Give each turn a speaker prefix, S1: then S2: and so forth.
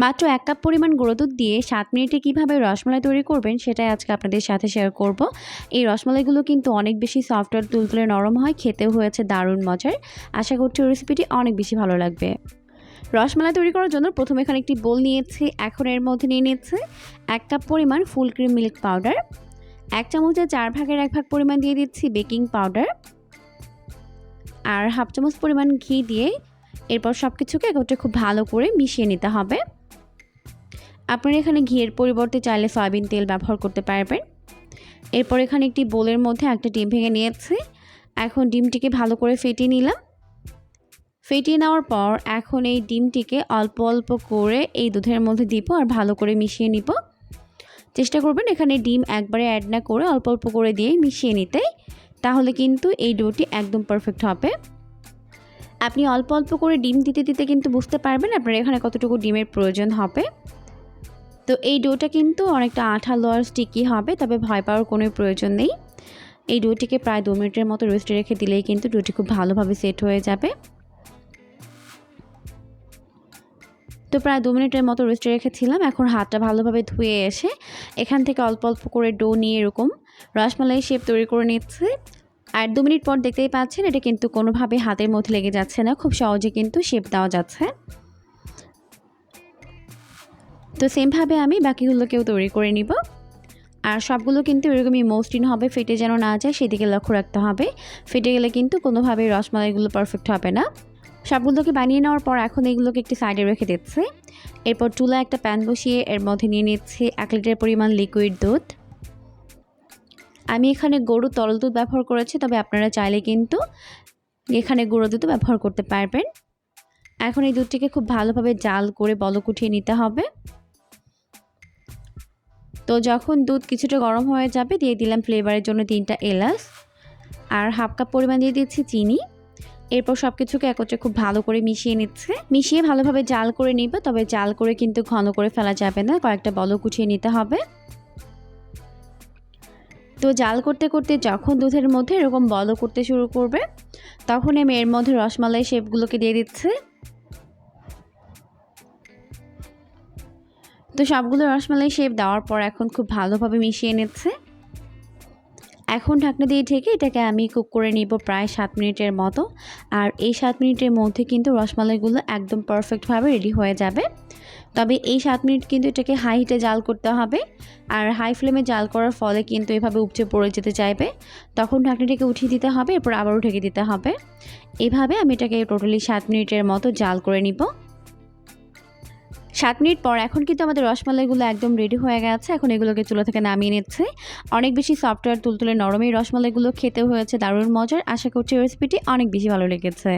S1: মাত্র এক কাপ পরিমাণ গুঁড়ো দুধ দিয়ে সাত মিনিটে কীভাবে রসমালাই তৈরি করবেন সেটাই আজকে আপনাদের সাথে শেয়ার করব। এই রসমালাইগুলো কিন্তু অনেক বেশি সফটওয়্যার তুলতুলে নরম হয়, খেতেও হয়েছে দারুণ মজার। আশা করছি রেসিপিটি অনেক বেশি ভালো লাগবে। রসমালাই তৈরি করার জন্য প্রথমে এখানে একটি বোল নিয়েছি, এখন এর মধ্যে নিয়ে নিচ্ছে এক কাপ পরিমাণ ফুল ক্রিম মিল্ক পাউডার, এক চামচের চার ভাগের এক ভাগ পরিমাণ দিয়ে দিচ্ছি বেকিং পাউডার, আর হাফ চামচ পরিমাণ ঘি দিয়ে এরপর সব কিছুকে একত্রে খুব ভালো করে মিশিয়ে নিতে হবে। আপনারা এখানে ঘিয়ের পরিবর্তে চাইলে সয়াবিন তেল ব্যবহার করতে পারবেন। এরপর এখানে একটি বোলের মধ্যে একটা ডিম ভেঙে নিয়েছি। এখন ডিমটিকে ভালো করে ফেটিয়ে নিলাম। ফেটিয়ে নেওয়ার পর এখন এই ডিমটিকে অল্প অল্প করে এই দুধের মধ্যে দিব আর ভালো করে মিশিয়ে নিব। চেষ্টা করবেন এখানে ডিম একবারে অ্যাড না করে অল্প অল্প করে দিয়ে মিশিয়ে নিতে, তাহলে কিন্তু এই ডোটি একদম পারফেক্ট হবে। আপনি অল্প অল্প করে ডিম দিতে দিতে কিন্তু বুঝতে পারবেন আপনার এখানে কতটুকু ডিমের প্রয়োজন হবে। তো এই ডোটা কিন্তু অনেকটা আঠালো আর স্টিকি হবে, তবে ভয় পাওয়ার কোনো প্রয়োজন নেই। এই ডোটিকে প্রায় দু মিনিটের মতো রেস্টে রেখে দিলেই কিন্তু ডোটি খুব ভালোভাবে সেট হয়ে যাবে। তো প্রায় দু মিনিটের মতো রেস্টে রেখেছিলাম, এখন হাতটা ভালোভাবে ধুয়ে এসে এখান থেকে অল্প অল্প করে ডো নিয়ে এরকম রসমালাই শেপ তৈরি করে নিচ্ছে। আর দু মিনিট পর দেখতেই পাচ্ছেন, এটা কিন্তু কোনোভাবে হাতের মধ্যে লেগে যাচ্ছে না, খুব সহজে কিন্তু শেপ দেওয়া যাচ্ছে। তো সেমভাবে আমি বাকিগুলোকেও তৈরি করে নিব। আর সবগুলো কিন্তু এরকমই মসৃণ হবে, ফেটে যেন না যায়, সেদিকে লক্ষ্য রাখতে হবে। ফেটে গেলে কিন্তু কোনোভাবেই রসমালাইগুলো পারফেক্ট হবে না। সবগুলোকে বানিয়ে নেওয়ার পর এখন এগুলোকে একটি সাইডে রেখে দিচ্ছে। এরপর চুলা একটা প্যান বসিয়ে এর মধ্যে নিয়ে নিচ্ছে এক লিটার পরিমাণ লিকুইড দুধ। আমি এখানে গরু তরল দুধ ব্যবহার করেছি, তবে আপনারা চাইলে কিন্তু এখানে গুঁড়ো দুধও ব্যবহার করতে পারবেন। এখন এই দুধটিকে খুব ভালোভাবে জাল করে বলক উঠিয়ে নিতে হবে। তো যখন দুধ কিছুটা গরম হয়ে যাবে, দিয়ে দিলাম ফ্লেভারের জন্য তিনটা এলাচ আর হাফ কাপ পরিমাণ দিয়ে দিচ্ছি চিনি। এরপর সব কিছুকে একত্রে খুব ভালো করে মিশিয়ে নিচ্ছে। মিশিয়ে ভালোভাবে জাল করে নিবে, তবে জাল করে কিন্তু ঘন করে ফেলা যাবে না, কয়েকটা বলক উঠিয়ে নিতে হবে। তো জাল করতে করতে যখন দুধের মধ্যে এরকম বল করতে শুরু করবে তখন আমি এর মধ্যে রসমালাই শেপগুলোকে দিয়ে দিচ্ছে। তো সবগুলো রসমালাই শেপ দেওয়ার পর এখন খুব ভালোভাবে মিশিয়ে নিচ্ছে। এখন ঢাকনা দিয়ে ঢেকে এটাকে আমি কুক করে নিব প্রায় সাত মিনিটের মতো। আর এই সাত মিনিটের মধ্যে কিন্তু রসমালাইগুলো একদম পারফেক্টভাবে রেডি হয়ে যাবে। তবে এই সাত মিনিট কিন্তু এটাকে হাই হিটে জাল করতে হবে। আর হাই ফ্লেমে জাল করার ফলে কিন্তু এভাবে উপচে পড়ে যেতে চাইবে। তখন ঢাকনিটাকে উঠিয়ে দিতে হবে, এরপর আবারও ঢেকে দিতে হবে। এভাবে আমি এটাকে টোটালি সাত মিনিটের মতো জাল করে নিব। সাত মিনিট পর এখন কিন্তু আমাদের রসমালাইগুলো একদম রেডি হয়ে গেছে। এখন এগুলোকে চুলা থেকে নামিয়ে নিচ্ছে। অনেক বেশি সফটওয়্যার তুলতুলে নরম এই রসমালাইগুলো খেতে হয়েছে, দারুণ মজার। আশা করছি রেসিপিটি অনেক বেশি ভালো লেগেছে।